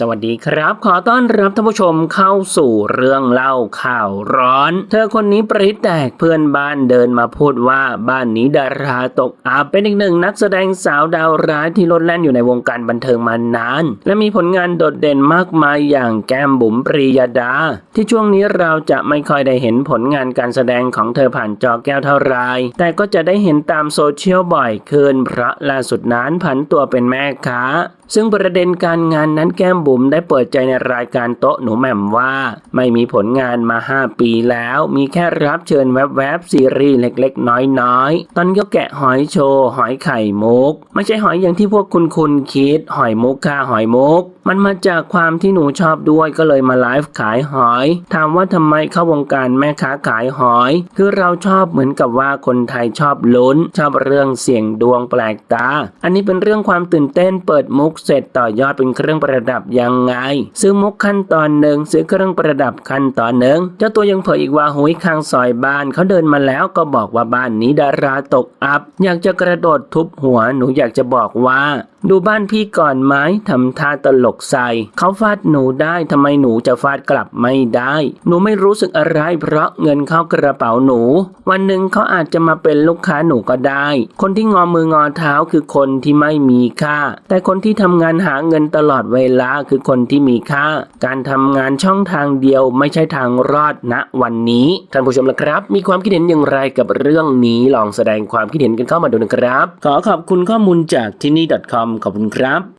สวัสดีครับ ขอต้อนรับท่านผู้ชมเข้าสู่เรื่องเล่าข่าวร้อน เธอคนนี้ปริแตกเพื่อนบ้านเดินมาพูดว่าบ้านนี้ดาราตกอับเป็นอีกหนึ่งนักแสดงสาวดาวร้ายที่ลดแล่นอยู่ในวงการบันเทิงมานาน และมีผลงานโดดเด่นมากมายอย่างแก้มบุ๋มปรียดา ที่ช่วงนี้เราจะไม่ค่อยได้เห็นผลงานการแสดงของเธอผ่านจอแก้วเท่าไรแต่ก็จะได้เห็นตามโซเชียลบ่อยขึ้นเพราะล่าสุดนั้นผันตัวเป็นแม่ค้าซึ่งประเด็นการงานนั้นแก้มบุ๋มได้เปิดใจในรายการโต๊ะหนูแหม่มว่า ไม่มีผลงานมา 5 ปีแล้ว มีแค่รับเชิญแวบๆซีรีส์เล็กๆ น้อยๆ ตอนก็แกะหอยโชว์หอยไข่มุก ไม่ใช่หอยอย่างที่พวกคุณคุณคิด หอยมุกค่ะหอยมุก มันมาจากความที่หนูชอบด้วยก็เลยมาไลฟ์ขายหอย ถามว่าทำไมเข้าวงการแม่ค้าขายหอย คือเราชอบเหมือนกับว่าคนไทยชอบลุ้น ชอบเรื่องเสี่ยงดวงแปลกตา อันนี้เป็นเรื่องความตื่นเต้นเปิดมุกเสร็จต่อยอดเป็นเครื่องประดับยังไง ซื้อมุกขั้นตอนหนึ่งซื้อเครื่องประดับขั้นตอนหนึ่งเจ้าตัวยังเผยอีกว่าหุยข้างซอยบ้านเขาเดินมาแล้วก็บอกว่าบ้านนี้ดาราตกอับ อยากจะกระโดดทุบหัวหนูอยากจะบอกว่าดูบ้านพี่ก่อนไหมทำท่าตลกใส่เขาฟาดหนูได้ทำไมหนูจะฟาดกลับไม่ได้ หนูไม่รู้สึกอะไรเพราะเงินเข้ากระเป๋าหนู วันหนึ่งเขาอาจจะมาเป็นลูกค้าหนูก็ได้ คนที่งอมืองอเท้าคือคนที่ไม่มีค่า แต่คนที่ทำงานหาเงินตลอดเวลาคือคนที่มีค่า การทำงานช่องทางเดียวไม่ใช่ทางรอดณวันนี้ท่านผู้ชมละครับ มีความคิดเห็นอย่างไรกับเรื่องนี้ลองแสดงความคิดเห็นกันเข้ามาดูนะครับ ขอขอบคุณข้อมูลจากที่นี่ .com ขอบคุณครับ